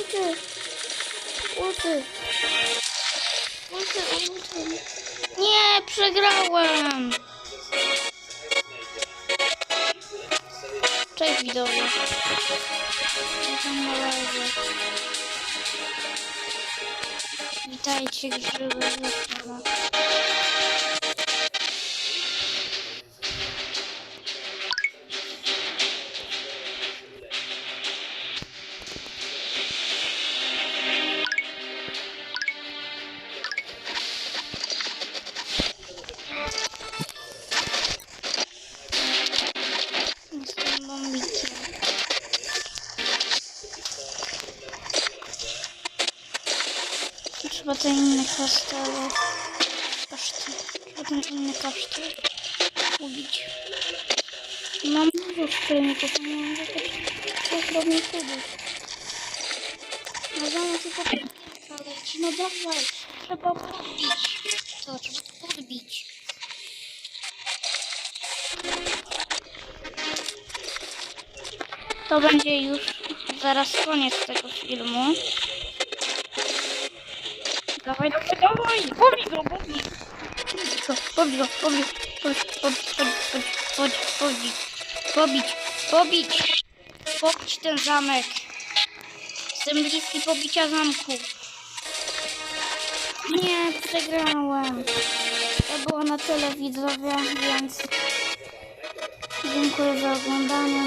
ulty. Ulty. Ulty, ulty. Nie, przegrałem. Cześć widzowie. Witam na live. Witajcie grzyby. Trzeba ten inny kasztel. Kasztel. Trzeba ten inny kasztel ubić. Mam dużo szkolników, nie mam tylko drobnych cudów. No zamiast tylko paleć. No dawaj, trzeba podbić. Co, trzeba podbić. To będzie już zaraz koniec tego filmu. Dawaj, dawaj, dawaj! Pobij go, pobij! Pobij go, pobij go, pobij, pobij, pobić, pobić, pobić ten zamek. Jestem bliski pobicia zamku. Nie, przegrałem. To było na tyle widzowie, więc dziękuję za oglądanie.